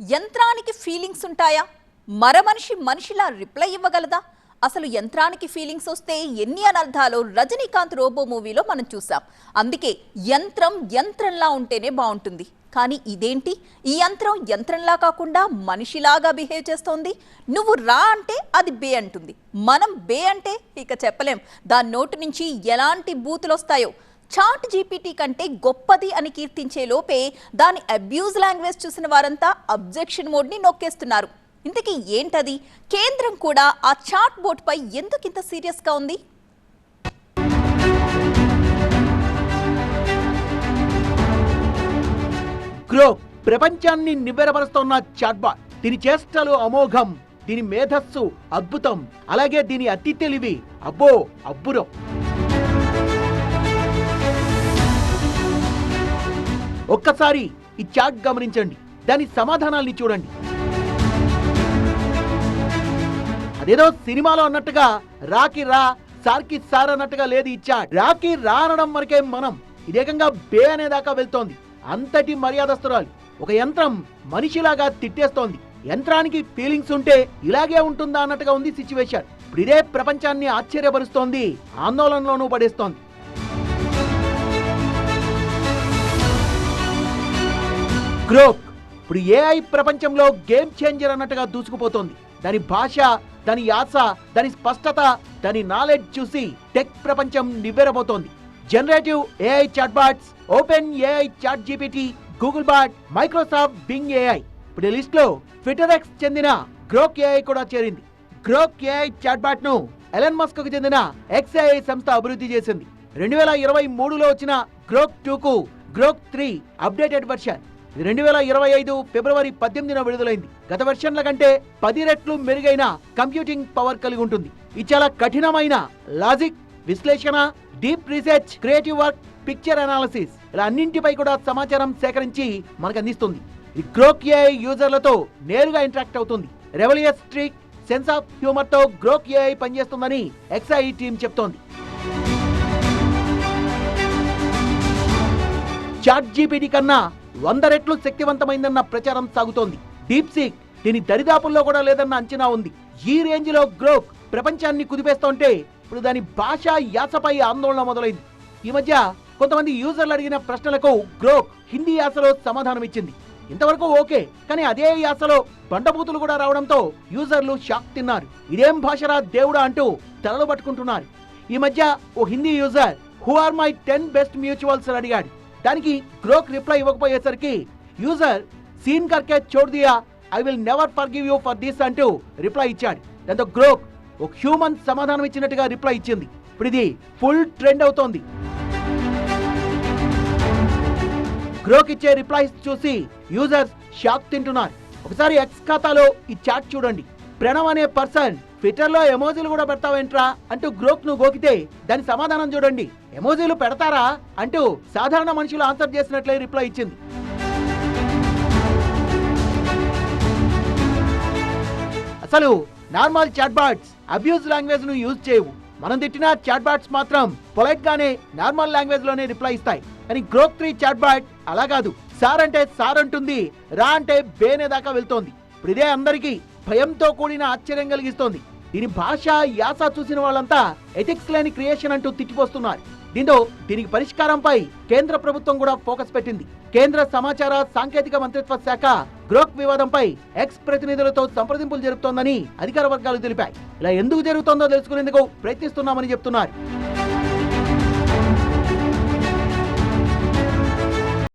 యంత్రానికి ఫీలింగ్స్ ఉంటాయా? మరమనిషి మనిషిలా రిప్లై ఇవ్వగలదా? అసలు యంత్రానికి ఫీలింగ్స్ వస్తే ఎన్ని అనర్థాలో? రజనీకాంత్ రోబో మూవీలో మనం చూసాం. అందుకే యంత్రం యంత్రంలా ఉంటేనే బాగుంటుంది. కానీ ఇదేంటి? ఈ యంత్రం యంత్రంలా కాకుండా మనిషిలాగా బిహేవ్ చేస్తోంది. నువ్వు రా అంటే అది బే అంటుంది. మనం బే అంటే ఇక చెప్పలేం. దాని నోటి నుంచి ఎలాంటి బూతులు వస్తాయో చాట్ జీపీటీ కంటే గొప్పది అని కీర్తించే లోపే దాని అబ్యూజ్ లాంగ్వేజ్ చూసిన వారంతా అబ్జెక్షన్ మోడ్ని నొక్కేస్తున్నారు. ఇంతకీ ఏంటది? కేంద్రం కూడా ఆ చాట్ బోర్డ్పై ఎందుకు ఇంత సీరియస్గా ఉంది? గ్రో ప్రపంచాన్ని నివ్వెరపరుస్తున్న చాట్బాట్ దీని చేష్టలు అమోఘం దీని మేధస్సు అద్భుతం అలాగే దీని అతి తెలివి. అబ్బో అబ్బురం. ఒక్కసారి ఈ చాట్ గమనించండి. దాని సమాధానాల్ని చూడండి. అదేదో సినిమాలో అన్నట్టుగా రాకి రా సార్కి సార్ అన్నట్టుగా లేదు ఈ చాట్. రాకి రా అనడం వరకే మనం ఇదేకంగా బే అనేదాకా వెళ్తోంది. అంతటి మర్యాదస్తురాలు. ఒక యంత్రం మనిషిలాగా తిట్టేస్తోంది. యంత్రానికి ఫీలింగ్స్ ఉంటే ఇలాగే ఉంటుందా అన్నట్టుగా ఉంది సిచ్యువేషన్. ఇప్పుడు ఇదే ప్రపంచాన్ని ఆశ్చర్యపరుస్తోంది. ఆందోళనలోనూ పడేస్తోంది. గ్రోక్. ఇప్పుడు ఏఐ ప్రపంచంలో గేమ్ చేంజర్ అన్నట్టుగా దూసుకుపోతోంది. దాని భాష దాని యాస దాని స్పష్టత దాని నాలెడ్జ్ చూసి టెక్ ప్రపంచం నివ్వెరబోతోంది. Generative AI chatbots open AI chat GPT Google Bard Microsoft Bing AI ఇప్పుడు లిస్ట్లో ట్విటర్ ఎక్స్ చెందిన గ్రోక్ ఏఐ కూడా చేరింది. గ్రోక్ ఏఐ చాట్బాట్ను ఎలన్ మస్క్కు చెందిన ఎక్స్ఐఐ సంస్థ అభివృద్ధి చేసింది. రెండు వేల ఇరవై మూడులో వచ్చిన గ్రోక్ టూ కు గ్రోక్ త్రీ అప్డేటెడ్ వర్షన్ రెండు వేల ఇరవై ఐదు ఫిబ్రవరి పద్దెనిమిదిన విడుదలైంది. గత వెర్షన్ల కంటే పది రెట్లు మెరుగైన కంప్యూటింగ్ పవర్ కలిగి ఉంటుంది. ఇది చాలా కఠినమైన లాజిక్ విశ్లేషణ deep research creative work picture analysis ఇలా అన్నింటిపై కూడా సమాచారం సేకరించి మనకు అందిస్తుంది. ఈ గ్రోక్ ఏఐ యూజర్లతో నేరుగా ఇంటరాక్ట్ అవుతుంది. రెవలియస్ ట్రిక్ సెన్స్ ఆఫ్ హ్యూమర్తో గ్రోక్ ఏఐ పనిచేస్తుందని ఎక్స్ఐ టీం చెప్తోంది. చాట్ జీపీటీ కన్నా వంద రెట్లు శక్తివంతమైందన్న ప్రచారం సాగుతోంది. డీప్ సీక్ దీని దరిదాపుల్లో కూడా లేదన్న అంచనా ఉంది. ఈ రేంజ్లో గ్రోక్ ప్రపంచాన్ని కుదిపేస్తుంటే ఇప్పుడు దాని భాష యాసపై ఆందోళన మొదలైంది. ఈ మధ్య కొంతమంది యూజర్లు అడిగిన ప్రశ్నలకు గ్రోక్ హిందీ యాసలో సమాధానం ఇచ్చింది. ఇంతవరకు ఓకే కానీ అదే యాసలో బండబూతులు కూడా రావడంతో యూజర్లు షాక్ తిన్నారు. ఇదేం భాషరా దేవుడా అంటూ తలలు పట్టుకుంటున్నారు. ఈ మధ్య ఓ Hindi user who are my ten best mutuals అడిగాడు. దానికి గ్రోక్ రిప్లై ఇవ్వకపోయేసరికి యూజర్ సీన్ కర్కే చోడ్ దియా I will never forgive you for this అంటూ రిప్లై ఇచ్చాడు. దాంతో గ్రోక్ ఒక హ్యూమన్ సమాధానం ఇచ్చినట్టుగా రిప్లై ఇచ్చింది. ఇప్పుడు ఇది ఫుల్ ట్రెండ్ అవుతోంది. గ్రోక్ ఇచ్చే రిప్లైస్ చూసి యూజర్స్ షాక్ తింటున్నారు. ఒకసారి ఎక్స్ ఖాతాలో ఈ చాట్ చూడండి. ప్రణవ్ అనే పర్సన్ ట్విట్టర్లో ఎమోజీలు కూడా పెడతావేంట్రా? అంటూ గ్రోక్ను గోకితే దాని సమాధానం చూడండి. ఎమోజీలు పెడతారా? అంటూ సాధారణ మనుషులు ఆన్సర్ చేసినట్లే రిప్లై ఇచ్చింది. అసలు నార్మల్ చాట్బాట్స్ అబ్యూజ్ లాంగ్వేజ్ను యూజ్ చేయవు. మనం తిట్టిన చాట్బాట్స్ మాత్రం పొలైట్ గానే నార్మల్ లాంగ్వేజ్లోనే రిప్లై ఇస్తాయి. కానీ గ్రోక్ త్రీ చాట్బాట్ అలా కాదు. సార్ అంటే సార్ అంటుంది రా అంటే బేనే దాకా వెళ్తోంది. ఇప్పుడు ఇదే అందరికీ భయంతో కూడిన ఆశ్చర్యం కలిగిస్తోంది. దీని భాష యాస చూసిన వాళ్ళంతా ఎథిక్స్ లేని క్రియేషన్ అంటూ తిట్టిపోస్తున్నారు. దీంతో దీనికి పరిష్కారంపై కేంద్ర ప్రభుత్వం కూడా ఫోకస్ పెట్టింది. కేంద్ర సమాచార సాంకేతిక మంత్రిత్వ శాఖ గ్రోక్ వివాదంపై ఎక్స్ ప్రతినిధులతో సంప్రదింపులు జరుపుతోందని అధికార వర్గాలు తెలిపాయి. ఇలా ఎందుకు జరుగుతోందో తెలుసుకునేందుకు ప్రయత్నిస్తున్నామని చెప్తున్నారు.